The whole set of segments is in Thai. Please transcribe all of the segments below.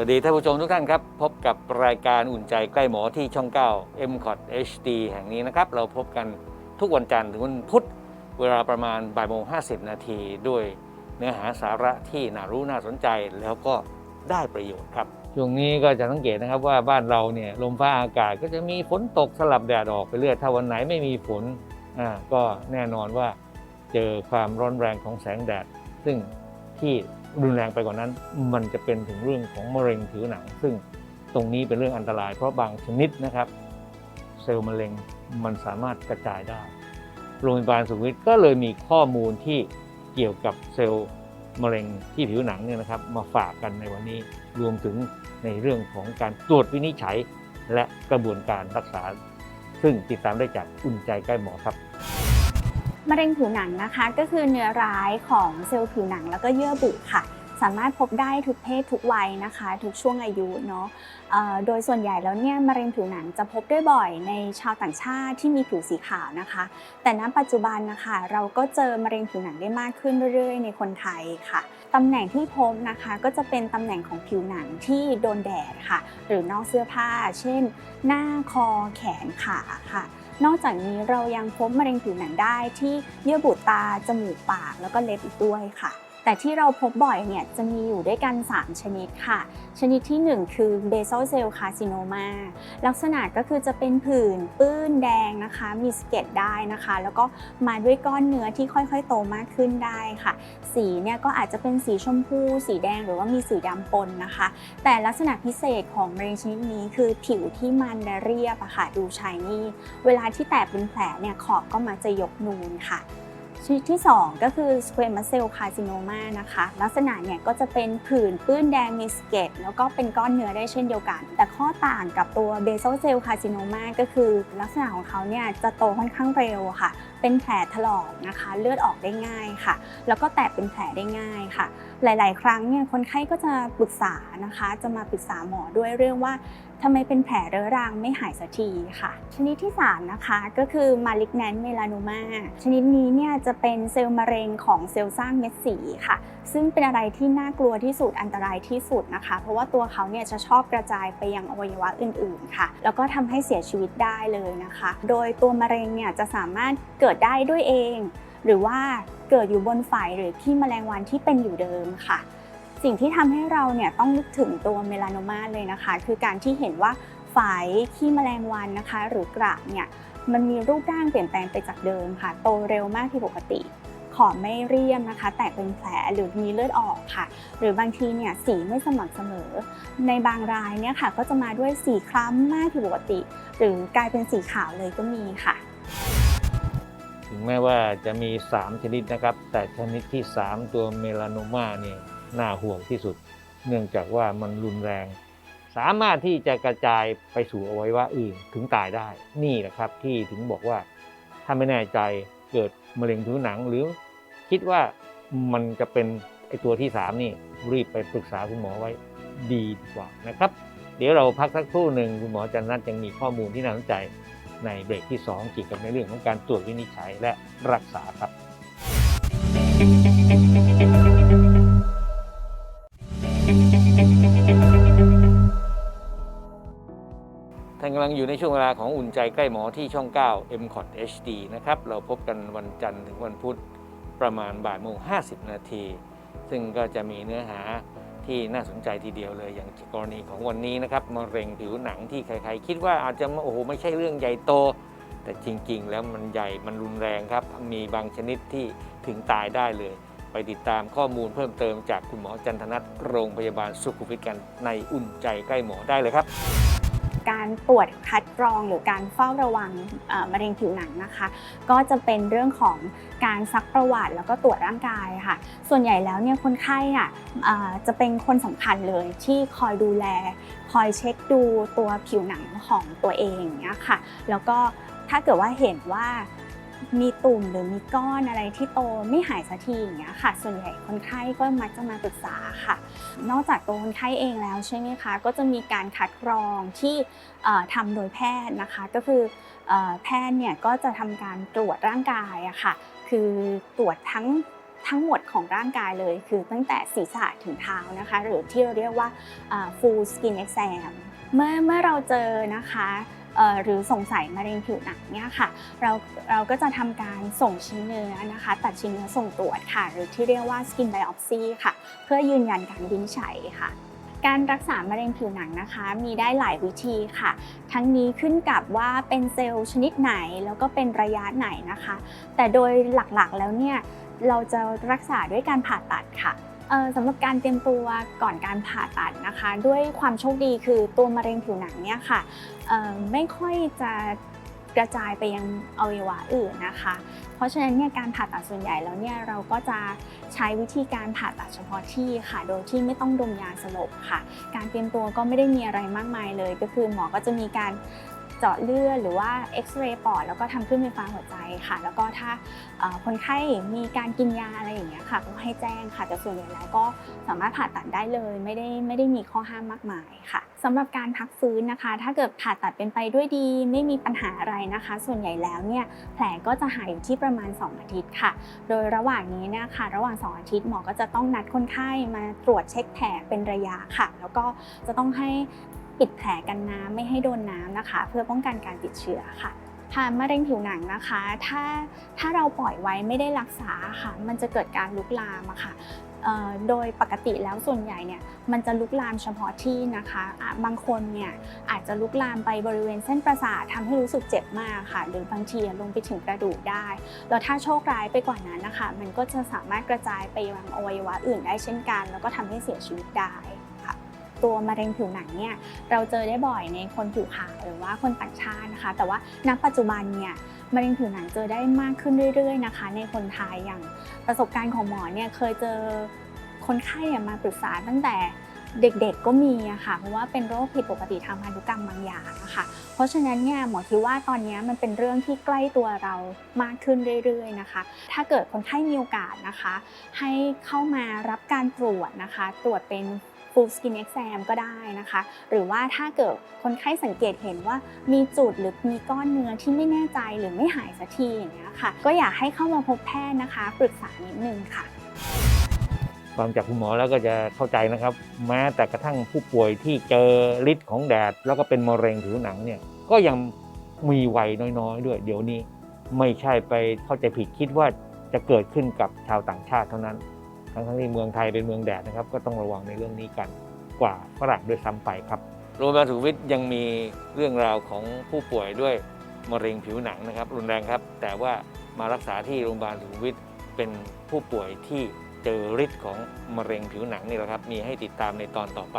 วัสดีท่านผู้ชมทุกท่านครับ พบกับรายการอุ่นใจใกล้หมอที่ช่อง 9 m c o t HD แห่งนี้นะครับ เราพบกันทุกวันจันทร์ถึงวันพุธเวลาประมาณบ่ายโมง50 นาทีด้วยเนื้อหาสาระที่น่ารู้น่าสนใจแล้วก็ได้ประโยชน์ครับ ช่วงนี้ก็จะสังเกตนะครับว่าบ้านเราเนี่ยลมฟ้าอากาศก็จะมีฝนตกสลับแดดออกไปเรื่อยถ้าวันไหนไม่มีฝนอ่าก็แน่นอนว่าเจอความร้อนแรงของแสงแดด ซึ่งที่ รุนแรงไปกว่านั้น มันจะเป็นถึงเรื่องของมะเร็งผิวหนัง ซึ่งตรงนี้เป็นเรื่องอันตราย เพราะบางชนิดนะครับ เซลล์มะเร็งมันสามารถกระจายได้ โรงพยาบาลสุขวิทก็เลยมีข้อมูลที่เกี่ยวกับเซลล์มะเร็งที่ผิวหนังเนี่ยนะครับ มาฝากกันในวันนี้รวมถึงในเรื่องของการตรวจวินิจฉัย และกระบวนการรักษา ซึ่งติดตามได้จากอุ่นใจใกล้หมอครับ มะเร็งผิวหนังนะคะ ก็คือเนื้อร้ายของเซลล์ผิวหนัง แล้วก็เยื่อบุค่ะ สามารถพบได้ทุกเพศทุกวัยนะคะ ทุกช่วงอายุเนาะโดยส่วนใหญ่แล้วเนี่ยมะเร็งผิวหนังจะพบได้บ่อยในชาวต่างชาติที่มีผิวสีขาวนะคะ แต่ณปัจจุบันนะคะเราก็เจอมะเร็งผิวหนังได้มากขึ้นเรื่อย ๆ ในคนไทยค่ะตำแหน่งที่พบนะคะก็จะเป็นตำแหน่งของผิวหนังที่โดนแดดค่ะ หรือนอกเสื้อผ้า เช่น หน้าคอแขนขาค่ะ นอกจากนี้เรายังพบมะเร็งผิวหนังได้ที่เยื่อบุตา จมูกปาก แล้วก็เล็บอีกด้วยค่ะ แต่ที่เราพบบ่อยเนี่ยจะมีอยู่ด้วยกัน 3 ชนิดค่ะ ชนิดที่ 1 คือ basal cell carcinoma ลักษณะก็คือจะเป็นผื่นปื้นแดงนะคะ มีสเก็ดได้นะคะ แล้วก็มาด้วยก้อนเนื้อที่ค่อยๆ โตมากขึ้นได้ค่ะ สีเนี่ยก็อาจจะเป็นสีชมพู สีแดงหรือว่ามีสีดำปนนะคะ แต่ลักษณะพิเศษของมะเร็งชนิดนี้คือผิวที่มันและเรียบอะค่ะดูชายนี่เวลาที่แตกเป็นแผลเนี่ยขอบก็มักจะยกนูนค่ะ ชนิดที่ 2 ก็คือ squamous cell carcinoma นะคะ ลักษณะเนี่ยก็จะเป็นผื่นปื้นแดงมีสเก็ตแล้วก็เป็นก้อนเนื้อได้เช่นเดียวกัน แต่ข้อต่างกับตัว basal cell carcinoma ก็คือ ลักษณะของเขาเนี่ยจะโตค่อนข้างเร็วค่ะเป็นแผลถลอกนะคะ เลือดออกได้ง่ายค่ะ แล้วก็แตกเป็นแผลได้ง่ายค่ะ หลาย ๆ ครั้งเนี่ยคนไข้ก็จะปรึกษานะคะ จะมาปรึกษาหมอด้วยเรื่องว่าทำไมเป็นแผลเรื้อรังไม่หายสักทีค่ะ ชนิดที่ 3 นะคะก็คือ malignant melanoma ชนิดนี้เนี่ยจะเป็นเซลล์มะเร็งของเซลล์สร้างเม็ดสีค่ะ ซึ่งเป็นอะไรที่น่ากลัวที่สุดอันตรายที่สุดนะคะ เพราะว่าตัวเขาเนี่ยจะชอบกระจายไปยังอวัยวะอื่นๆค่ะ แล้วก็ทำให้เสียชีวิตได้เลยนะคะ โดยตัวมะเร็งเนี่ยจะสามารถเกิดได้ด้วยเอง หรือว่าเกิดอยู่บนฝ่ายหรือที่แมลงวันที่เป็นอยู่เดิมค่ะ สิ่งที่ทำให้เราเนี่ยต้องนึกถึงตัวเมลานมาเลยนะคะ คือการที่เห็นว่าฝ่ายขี้แมลงวันนะคะ หรือกระเนี่ยมันมีรูปร่างเปลี่ยนแปลงไปจากเดิมค่ะ โตเร็วมากผิดปกติ ขอบไม่เรียมนะคะ แตกเป็นแผลหรือมีเลือดออกค่ะ หรือบางทีเนี่ยสีไม่สม่ำเสมอ ในบางรายเนี่ยค่ะก็จะมาด้วยสีคล้ำมากผิดปกติ หรือกลายเป็นสีขาวเลยก็มีค่ะ ถึงแม้ว่าจะมี 3 ชนิดนะครับ แต่ชนิดที่ 3 ตัวเมลานโนมาเนี่ยน่าห่วงที่สุด เนื่องจากว่ามันรุนแรง สามารถที่จะกระจายไปสู่อวัยวะอื่นถึงตายได้ นี่แหละครับที่ถึงบอกว่าถ้าไม่แน่ใจเกิดมะเร็งผิวหนังหรือ คิดว่ามันจะเป็นไอตัวที่ 3 นี่รีบไปปรึกษาคุณหมอไว้ดีกว่านะครับ เดี๋ยวเราพักสักครู่หนึ่งคุณหมอจันนัทยังมีข้อมูลที่น่าสนใจในเบรกที่ 2 เกี่ยวกับในเรื่องของการตรวจวินิจฉัยและรักษาครับ ท่านกำลังอยู่ในช่วงเวลาของอุ่นใจใกล้หมอที่ช่อง 9 m c o t HD นะครับ เราพบกันวันจันทร์ถึงวันพุธ ประมาณบ่ายโมง 50 นาที ซึ่งก็จะมีเนื้อหาที่น่าสนใจทีเดียวเลยอย่างกรณีของวันนี้นะครับมะเร็งผิวหนังที่ใครๆ คิดว่าอาจจะโอ้โหไม่ใช่เรื่องใหญ่โต แต่จริงๆ แล้วมันใหญ่มันรุนแรงครับ มีบางชนิดที่ถึงตายได้เลย ไปติดตามข้อมูลเพิ่มเติมจากคุณหมอจันทนัทโรงพยาบาลสุขุมวิทกันในอุ่นใจใกล้หมอได้เลยครับ การตรวจคัดกรองหรือการเฝ้าระวังมะเร็งผิวหนังนะคะ ก็จะเป็นเรื่องของการซักประวัติแล้วก็ตรวจร่างกายค่ะ ส่วนใหญ่แล้วเนี่ยคนไข้อะจะเป็นคนสำคัญเลยที่คอยดูแล คอยเช็คดูตัวผิวหนังของตัวเองเนี่ยค่ะ แล้วก็ถ้าเกิดว่าเห็นว่า มีตุ่มหรือมีก้อนอะไรที่โตไม่หายสักทีอย่างเงี้ยค่ะ ส่วนใหญ่คนไข้ก็มักจะมาปรึกษาค่ะ นอกจากตัวคนไข้เองแล้วใช่ไหมคะ ก็จะมีการคัดกรองที่เอ่อทำโดยแพทย์นะคะ ก็คืออแพทย์เนี่ยก็จะทำการตรวจร่างกายอะค่ะ คือตรวจทั้งทั้งหมดของร่างกายเลย คือตั้งแต่ศีรษะถึงเท้านะคะ หรือที่เราเรียกว่า full skin exam เมื่อเมื่อเราเจอนะคะ หรือสงสัยมะเร็งผิวหนังเนี่ยค่ะเราเราก็จะทำการส่งชิ้นเนื้อนะคะ ตัดชิ้นเนื้อส่งตรวจค่ะ หรือที่เรียกว่า skin biopsy ค่ะ เพื่อยืนยันการวินิจฉัยค่ะการรักษามะเร็งผิวหนังนะคะ มีได้หลายวิธีค่ะ ทั้งนี้ขึ้นกับว่าเป็นเซลล์ชนิดไหนแล้วก็เป็นระยะไหนนะคะ แต่โดยหลักๆแล้วเนี่ยเราจะรักษาด้วยการผ่าตัดค่ะ สำหรับการเตรียมตัวก่อนการผ่าตัดนะคะ ด้วยความโชคดีคือตัวมะเร็งผิวหนังเนี่ยค่ะไม่ค่อยจะกระจายไปยังอวัยวะอื่นนะคะ เพราะฉะนั้นเนี่ยการผ่าตัดส่วนใหญ่แล้วเนี่ยเราก็จะใช้วิธีการผ่าตัดเฉพาะที่ค่ะ โดยที่ไม่ต้องดมยาสลบค่ะ การเตรียมตัวก็ไม่ได้มีอะไรมากมายเลย ก็คือหมอก็จะมีการ เจาะเลือดหรือว่าเอ็กซเรย์ปอดแล้วก็ทำเครื่องไฟฟ้าหัวใจค่ะ แล้วก็ถ้าคนไข้มีการกินยาอะไรอย่างเงี้ยค่ะก็ให้แจ้งค่ะแต่ส่วนใหญ่แล้วก็สามารถผ่าตัดได้เลย ไม่ได้ไม่ได้มีข้อห้ามมากมายค่ะสำหรับการพักฟื้นนะคะ ถ้าเกิดผ่าตัดเป็นไปด้วยดี ไม่มีปัญหาอะไรนะคะ ส่วนใหญ่แล้วเนี่ยแผลก็จะหายอยู่ที่ประมาณ 2 อาทิตย์ค่ะ โดยระหว่างนี้นี่ยค่ะระหว่าง 2 อาทิตย์หมอก็จะต้องนัดคนไข้มาตรวจเช็คแผลเป็นระยะค่ะ แล้วก็จะต้องให้ ปิดแผลกันน้ำไม่ให้โดนน้ำนะคะ เพื่อป้องกันการติดเชื้อค่ะผ่านมะเร็งผิวหนังนะคะ ถ้าถ้าเราปล่อยไว้ไม่ได้รักษาค่ะ มันจะเกิดการลุกลามอะค่ะโดยปกติแล้วส่วนใหญ่เนี่ยมันจะลุกลามเฉพาะที่นะคะะบางคนเนี่ยอาจจะลุกลามไปบริเวณเส้นประสาททำให้รู้สึกเจ็บมากค่ะ หรือบางทีลงไปถึงกระดูกได้ แล้วถ้าโชคร้ายไปกว่านั้นนะคะ มันก็จะสามารถกระจายไปยังอวัยวะอื่นได้เช่นกัน แล้วก็ทำให้เสียชีวิตได้ ตัวมะเร็งผิวหนังเนี่ยเราเจอได้บ่อยในคนผิวขาวหรือว่าคนต่างชาตินะคะ แต่ว่าณปัจจุบันเนี่ยมะเร็งผิวหนังเจอได้มากขึ้นเรื่อยๆนะคะ ในคนไทยอย่างประสบการณ์ของหมอเนี่ยเคยเจอคนไข้มาปรึกษาตั้งแต่เด็กๆก็มีอะค่ะเพราะว่าเป็นโรคผิดปกติทางพันธุกรรมบางอย่างอะคะเพราะฉะนั้นเนี่ยหมอคิดว่าตอนนี้มันเป็นเรื่องที่ใกล้ตัวเรามากขึ้นเรื่อยๆนะคะ ถ้าเกิดคนไข้มีโอกาสนะคะ ให้เข้ามารับการตรวจนะคะ ตรวจเป็น full skin exam ก็ได้นะคะ หรือว่าถ้าเกิดคนไข้สังเกตเห็นว่ามีจุดหรือมีก้อนเนื้อที่ไม่แน่ใจหรือไม่หายสักทีอย่างเงี้ยค่ะ ก็อยากให้เข้ามาพบแพทย์นะคะ ปรึกษานิดนึงค่ะ ฟังจากคุณหมอแล้วก็จะเข้าใจนะครับ แม้แต่กระทั่งผู้ป่วยที่เจอฤทธิ์ของแดด แล้วก็เป็นมะเร็งผิวหนังเนี่ยก็ยังมีวัยน้อยๆ ด้วย เดี๋ยวนี้ไม่ใช่ไปเข้าใจผิดคิดว่าจะเกิดขึ้นกับชาวต่างชาติเท่านั้น ทั้งๆที่เมืองไทยเป็นเมืองแดดนะครับก็ต้องระวังในเรื่องนี้กันกว่าฝรั่งด้วยซ้ำไปครับโรงพยาบาลสุขวิทยังมีเรื่องราวของผู้ป่วยด้วยมะเร็งผิวหนังนะครับ รุนแรงครับ แต่ว่ามารักษาที่โรงพยาบาลสุขวิทเป็นผู้ป่วยที่เจอฤทธิ์ของมะเร็งผิวหนังนี่แหละครับ มีให้ติดตามในตอนต่อไป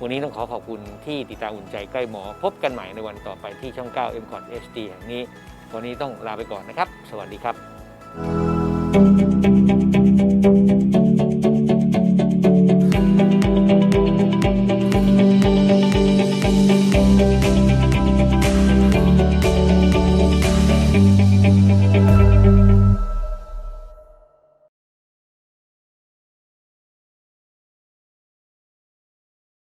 วันนี้ต้องขอขอบคุณที่ติดตามอุ่นใจใกล้หมอ พบกันใหม่ในวันต่อไปที่ช่อง 9 m c o t HD แห่งนี้ วันนี้ต้องลาไปก่อนนะครับ สวัสดีครับ